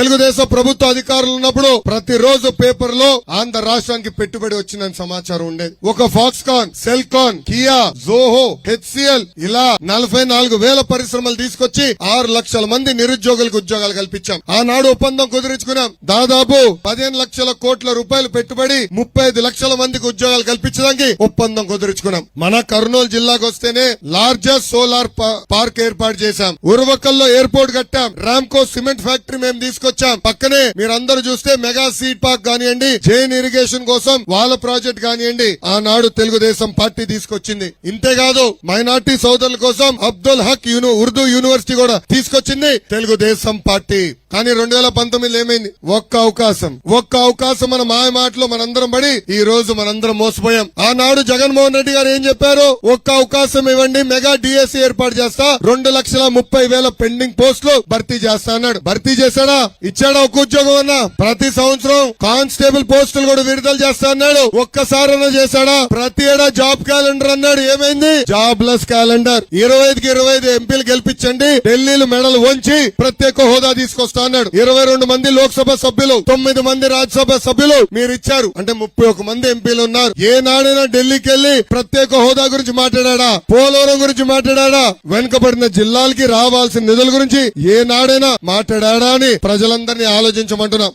తెలుగుదేశం ప్రభుత్వ అధికారులు ఉన్నప్పుడు ప్రతిరోజు పేపర్లో ఆంధ్ర రాష్ట్రానికి పెట్టుబడి వచ్చిందని సమాచారం ఉండేది. ఒక ఫాక్స్కాన్ సెల్కాన్ కియా జోహో హెచ్సిఎల్ ఇలా నలభై నాలుగు వేల పరిశ్రమలు తీసుకొచ్చి ఆరు లక్షల మంది నిరుద్యోగులకు ఉద్యోగాలు కల్పించాం. ఆనాడు ఒప్పందం కుదుర్చుకున్నాం. దాదాపు పదిహేను లక్షల కోట్ల రూపాయలు పెట్టుబడి ముప్పై ఐదు లక్షల మందికి ఉద్యోగాలు కల్పించడానికి ఒప్పందం కుదుర్చుకున్నాం. మన కర్నూలు జిల్లాకు వస్తేనే లార్జెస్ట్ సోలార్ పార్క్ ఏర్పాటు చేశాం. ఉరవకల్లో ఎయిర్పోర్ట్ కట్టాం. రామ్కో సిమెంట్ ఫ్యాక్టరీ మేము తీసుకొచ్చాం. పక్కనే మీరందరూ చూస్తే మెగా సీడ్ పార్క్ కానివ్వండి జైన్ ఇరిగేషన్ కోసం వాళ్ళ ప్రాజెక్ట్ కానివ్వండి ఆనాడు తెలుగుదేశం పార్టీ తీసుకొచ్చింది. ఇంతేకాదు మైనార్టీ సోదరుల కోసం అబ్దుల్ హక్ యూను ఉర్దూ యూనివర్సిటీ కూడా తీసుకొచ్చింది తెలుగుదేశం పార్టీ. కానీ రెండు వేల పంతొమ్మిది ఏమైంది? ఒక్క అవకాశం. ఒక్క అవకాశం మన మాయ మాటలో మనందరం పడి ఈ రోజు మనందరం మోసపోయాం. ఆనాడు జగన్మోహన్ రెడ్డి గారు ఏం చెప్పారు? ఒక్క అవకాశం ఇవ్వండి మెగా డిఎస్సి ఏర్పాటు చేస్తా రెండు లక్షల ముప్పై వేల పెండింగ్ పోస్టులు భర్తీ చేస్తా అన్నాడు. భర్తీ చేశాడా? ఇచ్చాడా ఒక ఉద్యోగం అన్నా? ప్రతి సంవత్సరం కానిస్టేబుల్ పోస్టులు కూడా విడుదల చేస్తా అన్నాడు. ఒక్కసారైనా చేశాడా? ప్రతి ఏడా జాబ్ క్యాలెండర్ అన్నాడు. ఏమైంది? Jobless calendar. ఇరవై ఐదుకి ఇరవై ఐదు ఎంపీలు గెలిపించండి ఢిల్లీలు మెడలు వంచి ప్రత్యేక హోదా తీసుకొస్తా అన్నాడు. ఇరవై రెండు మంది లోక్సభ సభ్యులు తొమ్మిది మంది రాజ్యసభ సభ్యులు మీరు ఇచ్చారు. అంటే ముప్పై ఒక మంది ఎంపీలు ఉన్నారు. ఏ నాడైనా ఢిల్లీకి వెళ్ళి ప్రత్యేక హోదా గురించి మాట్లాడా పోలవరం గురించి మాట్లాడా వెనుకబడిన జిల్లాలకి రావాల్సిన నిధుల గురించి ఏ నాడైనా మాట్లాడా అని ప్రజలందరినీ ఆలోచించమంటున్నాం.